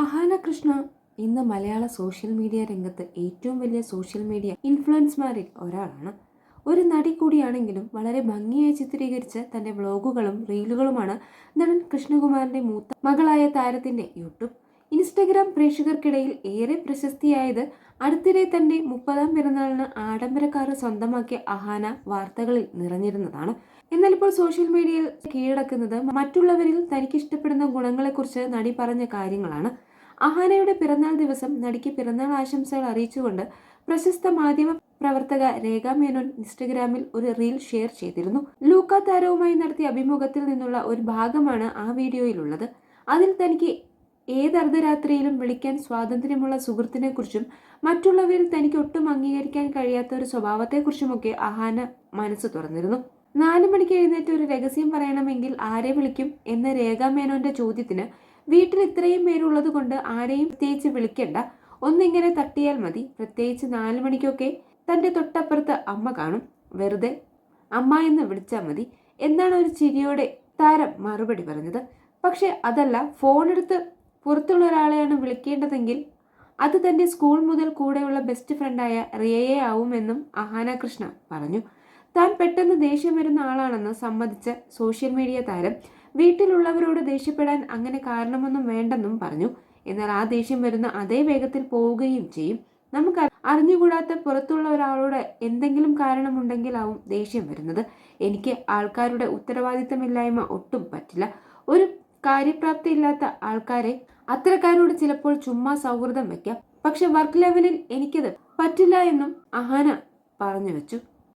അഹാന കൃഷ്ണ ഇന്ന് മലയാള social media രംഗത്ത് ഏറ്റവും വലിയ സോഷ്യൽ മീഡിയ ഇൻഫ്ലുവൻസ്മാരിൽ ഒരാളാണ്. ഒരു നടി കൂടിയാണെങ്കിലും വളരെ ഭംഗിയായി ചിത്രീകരിച്ച് തന്റെ വ്ളോഗുകളും റീലുകളുമാണ് നടൻ കൃഷ്ണകുമാറിന്റെ മൂത്ത മകളായ താരത്തിന്റെ യൂട്യൂബ്. ഇൻസ്റ്റഗ്രാം പ്രേക്ഷകർക്കിടയിൽ ഏറെ പ്രശസ്തിയായത് അടുത്തിടെ തന്റെ മുപ്പതാം പിറന്നാളിന് ആഡംബരക്കാർ സ്വന്തമാക്കിയ അഹാന വാർത്തകളിൽ നിറഞ്ഞിരുന്നതാണ്. എന്നാൽ ഇപ്പോൾ സോഷ്യൽ മീഡിയയിൽ കീഴടക്കുന്നത് മറ്റുള്ളവരിൽ തനിക്കിഷ്ടപ്പെടുന്ന ഗുണങ്ങളെക്കുറിച്ച് നടി പറഞ്ഞ കാര്യങ്ങളാണ്. അഹാനയുടെ പിറന്നാൾ ദിവസം നടിക്ക് പിറന്നാൾ ആശംസകൾ അറിയിച്ചുകൊണ്ട് പ്രശസ്ത മാധ്യമ പ്രവർത്തക രേഖ മേനോൻ ഇൻസ്റ്റഗ്രാമിൽ ഒരു റീൽ ഷെയർ ചെയ്തിരുന്നു. ലൂക്ക താരവുമായി നടത്തിയ അഭിമുഖത്തിൽ നിന്നുള്ള ഒരു ഭാഗമാണ് ആ വീഡിയോയിലുള്ളത്. അതിൽ തനിക്ക് ഏത് അർദ്ധരാത്രിയിലും വിളിക്കാൻ സ്വാതന്ത്ര്യമുള്ള സുഹൃത്തിനെക്കുറിച്ചും മറ്റുള്ളവരിൽ തനിക്ക് ഒട്ടും അംഗീകരിക്കാൻ കഴിയാത്ത ഒരു സ്വഭാവത്തെക്കുറിച്ചുമൊക്കെ അഹാന മനസ്സ് തുറന്നിരുന്നു. നാലു മണിക്ക് എഴുന്നേറ്റ് ഒരു രഹസ്യം പറയണമെങ്കിൽ ആരെ വിളിക്കും എന്ന രേഖാ മേനോന്റെ ചോദ്യത്തിന് വീട്ടിൽ ഇത്രയും പേരുള്ളത് കൊണ്ട് ആരെയും പ്രത്യേകിച്ച് വിളിക്കണ്ട. ഒന്നിങ്ങനെ തട്ടിയാൽ മതി. പ്രത്യേകിച്ച് നാലു മണിക്കൊക്കെ തന്റെ തൊട്ടപ്പുറത്ത് അമ്മ കാണും. വെറുതെ അമ്മ എന്ന് വിളിച്ചാൽ മതി. എന്നാണ് ഒരു ചിരിയോടെ താരം മറുപടി പറഞ്ഞത്. പക്ഷെ അതല്ല ഫോണെടുത്ത് പുറത്തുള്ള ഒരാളെയാണ് വിളിക്കേണ്ടതെങ്കിൽ അത് തന്റെ സ്കൂൾ മുതൽ കൂടെയുള്ള ബെസ്റ്റ് ഫ്രണ്ടായ റിയയെ ആവുമെന്നും അഹാന കൃഷ്ണ പറഞ്ഞു. താൻ പെട്ടെന്ന് ദേഷ്യം വരുന്ന ആളാണെന്ന് സമ്മതിച്ച സോഷ്യൽ മീഡിയ താരം വീട്ടിലുള്ളവരോട് ദേഷ്യപ്പെടാൻ അങ്ങനെ കാരണമൊന്നും വേണ്ടെന്നും പറഞ്ഞു. എന്നാൽ ആ ദേഷ്യം വരുന്ന അതേ വേഗത്തിൽ പോവുകയും ചെയ്യും. നമുക്ക് അറിഞ്ഞുകൂടാത്ത പുറത്തുള്ള ഒരാളോട് എന്തെങ്കിലും കാരണമുണ്ടെങ്കിലാവും ദേഷ്യം വരുന്നത്. എനിക്ക് ആൾക്കാരുടെ ഉത്തരവാദിത്തമില്ലായ്മ ഒട്ടും പറ്റില്ല. ഒരു കാര്യപ്രാപ്തി ഇല്ലാത്ത ആൾക്കാരെ അത്തരക്കാരോട് ചിലപ്പോൾ ചുമ്മാ സൗഹൃദം വെക്കാം പക്ഷെ വർക്ക് ലെവലിൽ എനിക്കത് പറ്റില്ല എന്നും അഹാന പറഞ്ഞു വെച്ചു.